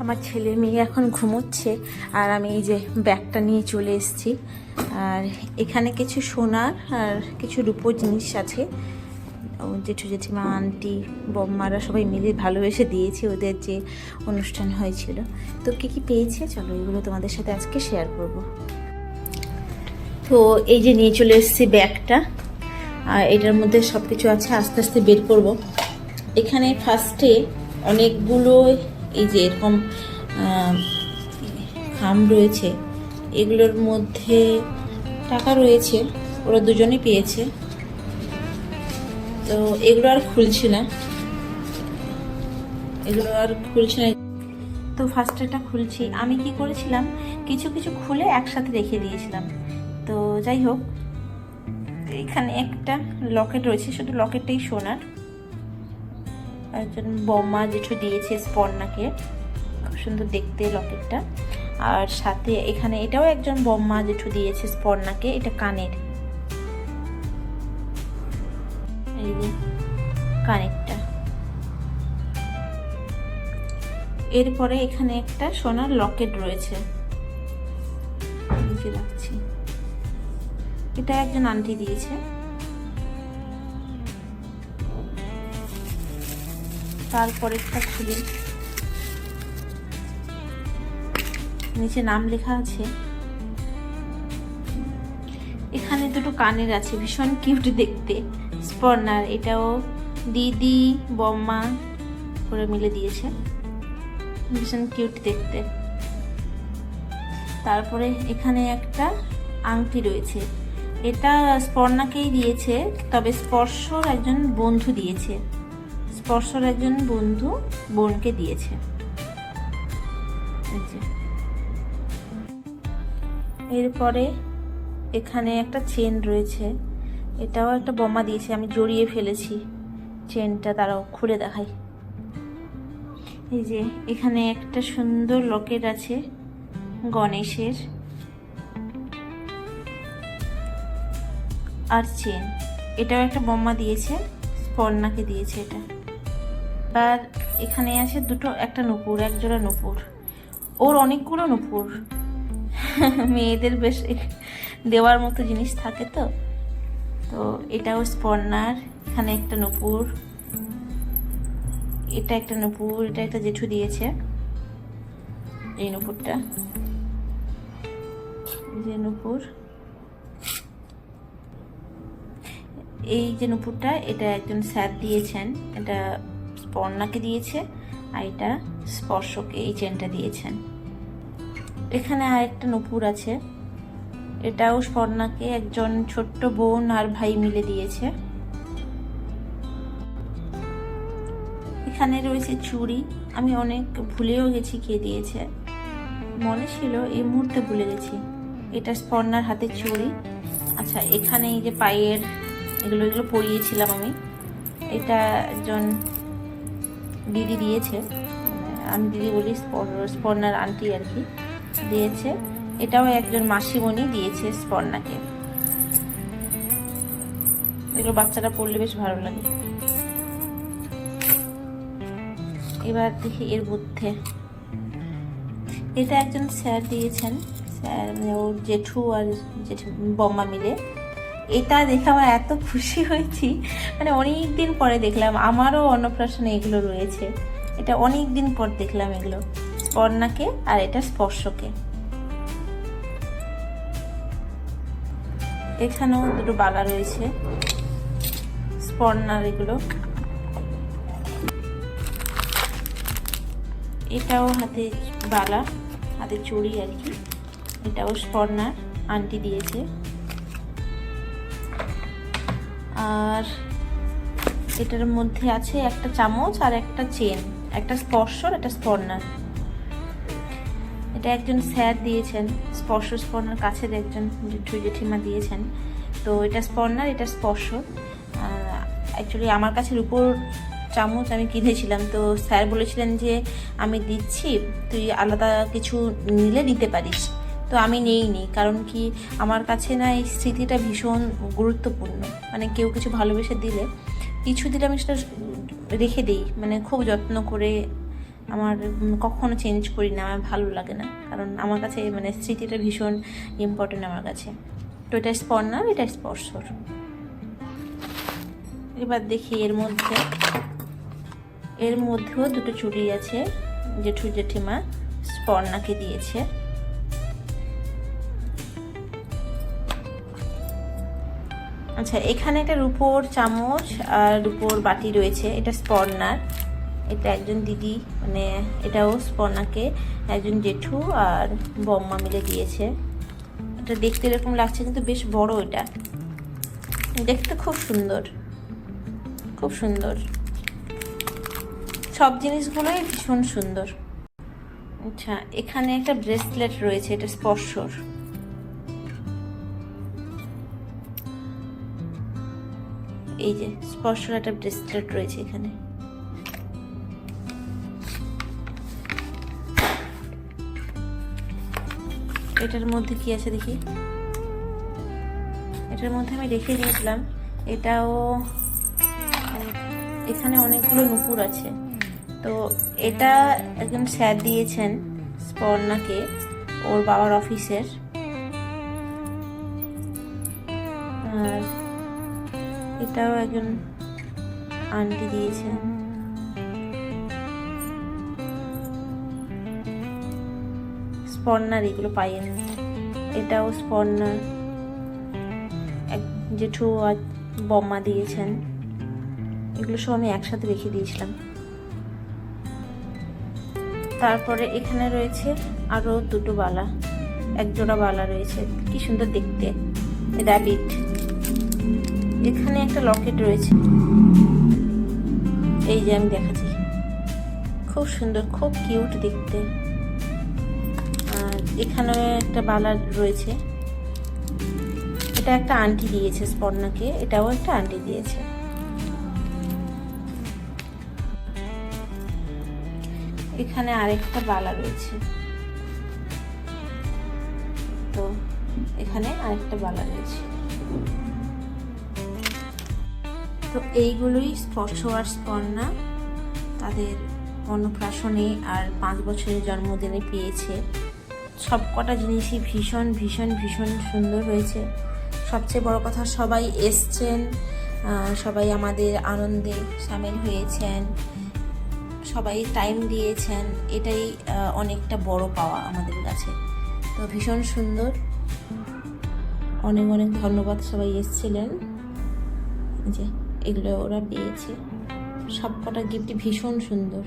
আমার ছেলে মেয়ে এখন ঘুমোচ্ছে আর আমি এই যে ব্যাগটা নিয়ে চলে এসেছি। আর এখানে কিছু সোনার আর কিছু রূপোর জিনিস আছে। জেঠু জেঠিমা, আন্টি বম্মারা সবাই মিলে ভালোবেসে দিয়েছে ওদের যে অনুষ্ঠান হয়েছিল। তো কী কী পেয়েছে? চলো এগুলো তোমাদের সাথে আজকে শেয়ার করব। তো এই যে নিয়ে চলে এসেছি ব্যাগটা। আর এটার মধ্যে সব কিছু আছে, আস্তে আস্তে বের করব। এখানে ফার্স্টে অনেকগুলো এই যে এরকম খাম রয়েছে, এগুলোর মধ্যে টাকা রয়েছে, ওরা দুজনেই পেয়েছে। তো এগুলো আর খুলছি না। এগুলো আর খুলছি না। তো ফার্স্ট এটা খুলছি। আমি কি করেছিলাম, কিছু কিছু খুলে একসাথে রেখে দিয়েছিলাম। তো যাই হোক, এখানে একটা লকেট রয়েছে, শুধু লকেটটাই সোনার একজন বম্মা জেঠু দিয়েছে স্পর্ণাকে খুব সুন্দর দেখতে লকেটটা। আর সাথে এখানে এটাও একজন বম্মা জেঠু দিয়েছে স্পর্ণাকে এটা কানের। এই যে কানেরটা। এরপরে এখানে একটা সোনার লকেট রয়েছে। রাখছি। এটা একজন আন্টি দিয়েছে। তারপরেরটা খুলি নিচে নাম লেখা আছে। এখানে দুটো কানের আছে, ভীষণ কিউট দেখতে। স্পর্নার, এটাও দিদি, বম্মা করে মিলে দিয়েছে। ভীষণ কিউট দেখতে। তারপরে এখানে একটা আংটি রয়েছে। এটা স্পর্ণাকেই দিয়েছে, তবে স্পর্শর একজন বন্ধু দিয়েছে। স্পর্শর একজন বন্ধু বোনকে দিয়েছে। এরপরে এখানে একটা চেন রয়েছে। এটাও একটা বোমা দিয়েছে, আমি জড়িয়ে ফেলেছি। চেনটা তারাও খুলে দেখাই। এই যে, এখানে একটা সুন্দর লকেট আছে, গণেশের। আর চেন। এটাও একটা বোমা দিয়েছে স্পর্ণাকে দিয়েছে এটা। আর এখানে আছে দুটো, একটা নুপুর, এক জোড়া নুপুর। ওর অনেকগুলো নুপুর। মেয়েদের বেশ দেওয়ার মতো জিনিস থাকে তো। তো এটাও স্পর্ণার এখানে একটা নুপুর। এটা একটা নুপুর, এটা একটা জেঠু দিয়েছে। এই নুপুরটা। যে নুপুর। এই যে নুপুরটা, এটা একজন স্যার দিয়েছেন। এটা স্পর্ণাকে দিয়েছে আর এটা স্পর্শকে এই চেনটা দিয়েছেন। এখানে আর একটা নুপুর আছে। এটাও স্বর্ণাকে একজন ছোট্ট বোন আর ভাই মিলে দিয়েছে। এখানে রয়েছে চুড়ি। আমি অনেক ভুলেও গেছি কে দিয়েছে। মনে ছিল এই মুহূর্তে ভুলে গেছি। এটা স্পর্ণার হাতে চুড়ি। আচ্ছা এখানে এই যে পায়ের এগুলো এগুলো পরিয়েছিলাম আমি। এটা একজন দিদি দিয়েছে। আমি দিদি বলি স্পর্ণার আন্টি আর কি, দিয়েছে। এটাও একজন মাসিমণি দিয়েছে স্পর্ণাকে। এগুলো বাচ্চারা পড়লে বেশ ভালো লাগে। এবার দেখি এর মধ্যে। এটা একজন স্যার দিয়েছেন। স্যার মানে ওর জেঠু আর জেঠু বম্মা মিলে। এটা দেখে আমার এত খুশি হয়েছি। মানে অনেক দিন পরে দেখলাম, আমারও অন্নপ্রাশনে এগুলো রয়েছে। এটা অনেক দিন পর দেখলাম এগুলো স্পর্ণাকে আর এটা স্পর্শকে। এখানেও দুটো বালা রয়েছে, স্পর্ণার এগুলো। এটাও হাতে বালা, হাতে চুড়ি আর কি। এটাও স্পর্ণার, আন্টি দিয়েছে। আর এটার মধ্যে আছে একটা চামচ আর একটা চেন। একটা স্পর্শর, একটা স্পর্নার। এটা একজন স্যার দিয়েছেন, স্পর্শ স্পর্ণার কাছের একজন জেঠু জেঠিমা দিয়েছেন। তো এটা স্পর্ণার এটা স্পর্শ অ্যাকচুয়ালি আমার কাছের উপর চামচ আমি কিনেছিলাম। তো স্যার বলেছিলেন যে, আমি দিচ্ছি, তুই আলাদা কিছু নিলে নিতে পারিস। তো আমি নেইনি, কারণ কি আমার কাছে না এই স্মৃতিটা ভীষণ গুরুত্বপূর্ণ। মানে কেউ কিছু ভালোবেসে দিলে কিছু দিলে আমি সেটা রেখে দিই। মানে খুব যত্ন করে আমার কখনো চেঞ্জ করি না, আমার ভালো লাগে না। কারণ আমার কাছে মানে স্মৃতিটা ভীষণ ইম্পর্টেন্ট আমার কাছে। তো এটা স্পর্নার এটা স্পর্শর এবার দেখি এর মধ্যে। এর মধ্যেও দুটো চুড়ি আছে, জেঠু জেঠিমা স্পর্ণাকে দিয়েছে। আচ্ছা এখানে একটা রুপোর চামচ আর রুপোর বাটি রয়েছে। এটা স্পর্নার। এটা একজন দিদি মানে এটাও স্পর্ণাকে একজন জেঠু আর বম্মা মিলে দিয়েছে। এটা দেখতে এরকম লাগছে, কিন্তু বেশ বড় এটা। দেখতে খুব সুন্দর। খুব সুন্দর। সব জিনিসগুলোই ভীষণ সুন্দর। আচ্ছা এখানে একটা ব্রেসলেট রয়েছে, এটা স্পর্শর এই যে স্পর্শর একটা ব্রেসলেট রয়েছে এখানে। এটার মধ্যে কি আছে দেখি? এটার মধ্যে আমি রেখে দিয়েছিলাম এটাও এখানে অনেকগুলো নুপুর আছে। তো এটা একজন স্যার দিয়েছেন স্পর্ণাকে ওর বাবার অফিসের। আর এটাও একজন আন্টি দিয়েছেন স্পর্ণার এগুলো পাইয়েন, এটাও স্পর্ণার এক জেঠু আর বম্মা দিয়েছেন। এগুলো সব আমি একসাথে রেখে দিয়েছিলাম। তারপরে এখানে রয়েছে আরও দুটো বালা। এক জোড়া বালা রয়েছে। কি সুন্দর দেখতে। র্যাবিট এখানে একটা লকেট রয়েছে। এই যে আমি দেখাচ্ছি। খুব সুন্দর, খুব কিউট দেখতে। আর এখানে একটা বালা রয়েছে। এটা একটা আন্টি দিয়েছে স্পর্ণাকে এটাও একটা আন্টি দিয়েছে। এখানে আরেকটা বালা রয়েছে। তো এখানে আরেকটা বালা রয়েছে। তো এইগুলোই স্পর্শ আর স্পর্ণা তাদের অন্নপ্রাশনে আর পাঁচ বছরের জন্মদিনে পেয়েছে। সব কটা জিনিসই ভীষণ ভীষণ ভীষণ সুন্দর হয়েছে। সবচেয়ে বড় কথা সবাই এসছেন সবাই আমাদের আনন্দে সামিল হয়েছেন, সবাই টাইম দিয়েছেন। এটাই অনেকটা বড় পাওয়া আমাদের কাছে। তো ভীষণ সুন্দর। অনেক অনেক ধন্যবাদ সবাই এসেছিলেন। যে এগুলো ওরা পেয়েছে। সবকটা গিফট ভীষণ সুন্দর।